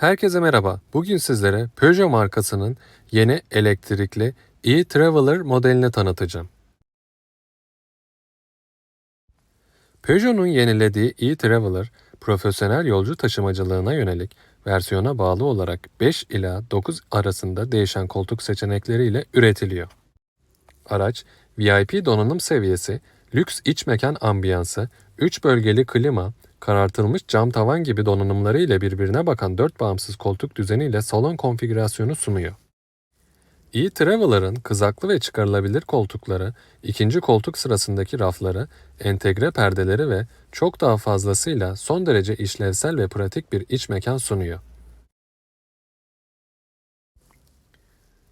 Herkese merhaba. Bugün sizlere Peugeot markasının yeni elektrikli e-Traveler modelini tanıtacağım. Peugeot'un yenilediği e-Traveler, profesyonel yolcu taşımacılığına yönelik versiyona bağlı olarak 5 ila 9 arasında değişen koltuk seçenekleriyle üretiliyor. Araç, VIP donanım seviyesi, lüks iç mekan ambiyansı, 3 bölgeli klima, karartılmış cam tavan gibi donanımları ile birbirine bakan 4 bağımsız koltuk düzeniyle salon konfigürasyonu sunuyor. E-Traveler'ın kızaklı ve çıkarılabilir koltukları, ikinci koltuk sırasındaki rafları, entegre perdeleri ve çok daha fazlasıyla son derece işlevsel ve pratik bir iç mekan sunuyor.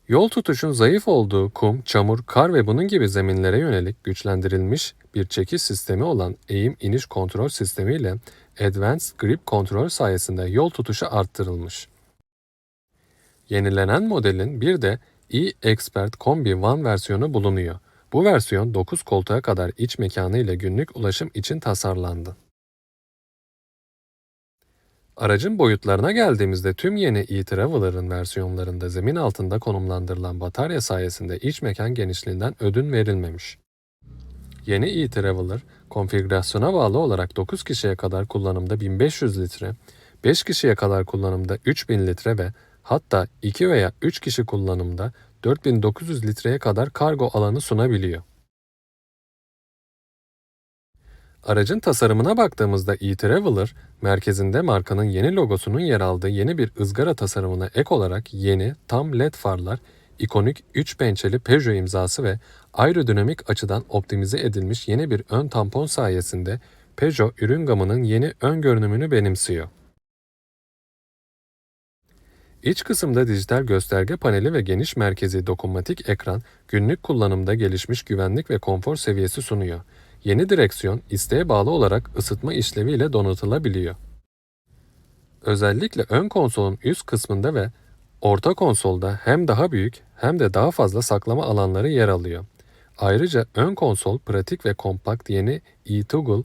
Yol tutuşun zayıf olduğu kum, çamur, kar ve bunun gibi zeminlere yönelik güçlendirilmiş bir çekiş sistemi olan eğim iniş kontrol sistemi ile Advanced Grip Control sayesinde yol tutuşu arttırılmış. Yenilenen modelin bir de e-Expert Combi One versiyonu bulunuyor. Bu versiyon 9 koltuğa kadar iç mekanı ile günlük ulaşım için tasarlandı. Aracın boyutlarına geldiğimizde tüm yeni e-Traveler'ın versiyonlarında zemin altında konumlandırılan batarya sayesinde iç mekan genişliğinden ödün verilmemiş. Yeni e-Traveler, konfigürasyona bağlı olarak 9 kişiye kadar kullanımda 1500 litre, 5 kişiye kadar kullanımda 3000 litre ve hatta 2 veya 3 kişi kullanımda 4900 litreye kadar kargo alanı sunabiliyor. Aracın tasarımına baktığımızda e-Traveler, merkezinde markanın yeni logosunun yer aldığı yeni bir ızgara tasarımına ek olarak yeni, tam led farlar, ikonik 3 pençeli Peugeot imzası ve aerodinamik açıdan optimize edilmiş yeni bir ön tampon sayesinde Peugeot ürün gamının yeni ön görünümünü benimsiyor. İç kısımda dijital gösterge paneli ve geniş merkezi dokunmatik ekran günlük kullanımda gelişmiş güvenlik ve konfor seviyesi sunuyor. Yeni direksiyon isteğe bağlı olarak ısıtma işleviyle donatılabiliyor. Özellikle ön konsolun üst kısmında ve orta konsolda hem daha büyük hem de daha fazla saklama alanları yer alıyor. Ayrıca ön konsol pratik ve kompakt yeni e-Toggle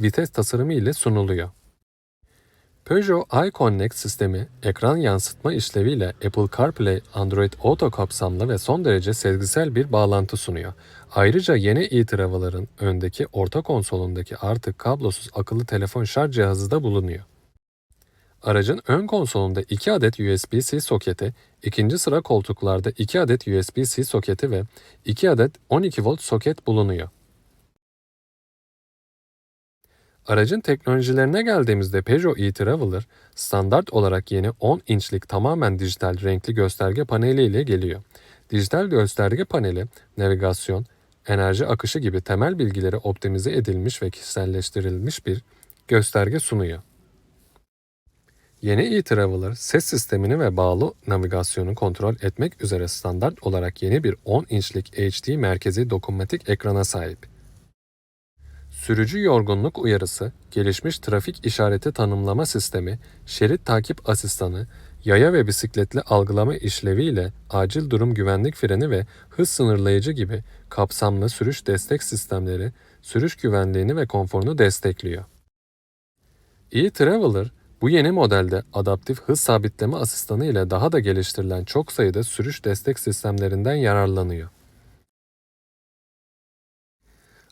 vites tasarımı ile sunuluyor. Peugeot iConnect sistemi ekran yansıtma işleviyle Apple CarPlay, Android Auto kapsamlı ve son derece sezgisel bir bağlantı sunuyor. Ayrıca yeni e-Traveler'ın öndeki orta konsolundaki artık kablosuz akıllı telefon şarj cihazı da bulunuyor. Aracın ön konsolunda 2 adet USB-C soketi, ikinci sıra koltuklarda 2 adet USB-C soketi ve 2 adet 12 volt soket bulunuyor. Aracın teknolojilerine geldiğimizde Peugeot e-Traveler standart olarak yeni 10 inçlik tamamen dijital renkli gösterge paneli ile geliyor. Dijital gösterge paneli navigasyon, enerji akışı gibi temel bilgileri optimize edilmiş ve kişiselleştirilmiş bir gösterge sunuyor. Yeni e-Traveler ses sistemini ve bağlı navigasyonu kontrol etmek üzere standart olarak yeni bir 10 inçlik HD merkezi dokunmatik ekrana sahip. Sürücü yorgunluk uyarısı, gelişmiş trafik işareti tanımlama sistemi, şerit takip asistanı, yaya ve bisikletli algılama işleviyle acil durum güvenlik freni ve hız sınırlayıcı gibi kapsamlı sürüş destek sistemleri sürüş güvenliğini ve konforunu destekliyor. e-Traveler, bu yeni modelde adaptif hız sabitleme asistanı ile daha da geliştirilen çok sayıda sürüş destek sistemlerinden yararlanıyor.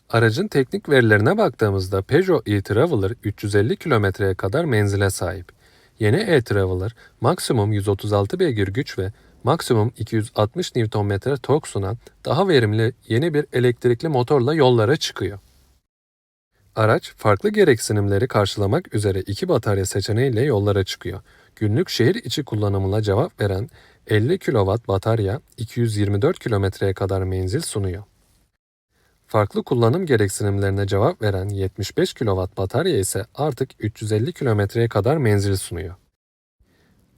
Aracın teknik verilerine baktığımızda Peugeot e-Traveler 350 kilometreye kadar menzile sahip. Yeni e-Traveler maksimum 136 beygir güç ve maksimum 260 Nm tork sunan daha verimli yeni bir elektrikli motorla yollara çıkıyor. Araç farklı gereksinimleri karşılamak üzere iki batarya seçeneğiyle yollara çıkıyor. Günlük şehir içi kullanımına cevap veren 50 kW batarya 224 kilometreye kadar menzil sunuyor. Farklı kullanım gereksinimlerine cevap veren 75 kW batarya ise artık 350 kilometreye kadar menzil sunuyor.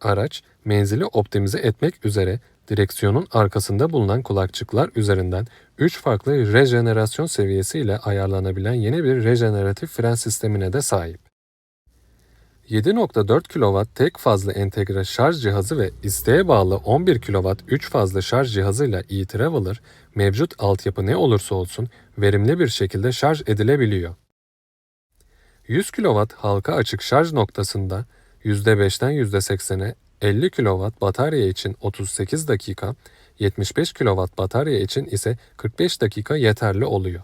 Araç, menzili optimize etmek üzere direksiyonun arkasında bulunan kulakçıklar üzerinden 3 farklı rejenerasyon seviyesi ile ayarlanabilen yeni bir rejeneratif fren sistemine de sahip. 7.4 kW tek fazla entegre şarj cihazı ve isteğe bağlı 11 kW 3 fazla şarj cihazıyla e-Traveler mevcut altyapı ne olursa olsun verimli bir şekilde şarj edilebiliyor. 100 kW halka açık şarj noktasında %5'ten %80'e 50 kW batarya için 38 dakika, 75 kW batarya için ise 45 dakika yeterli oluyor.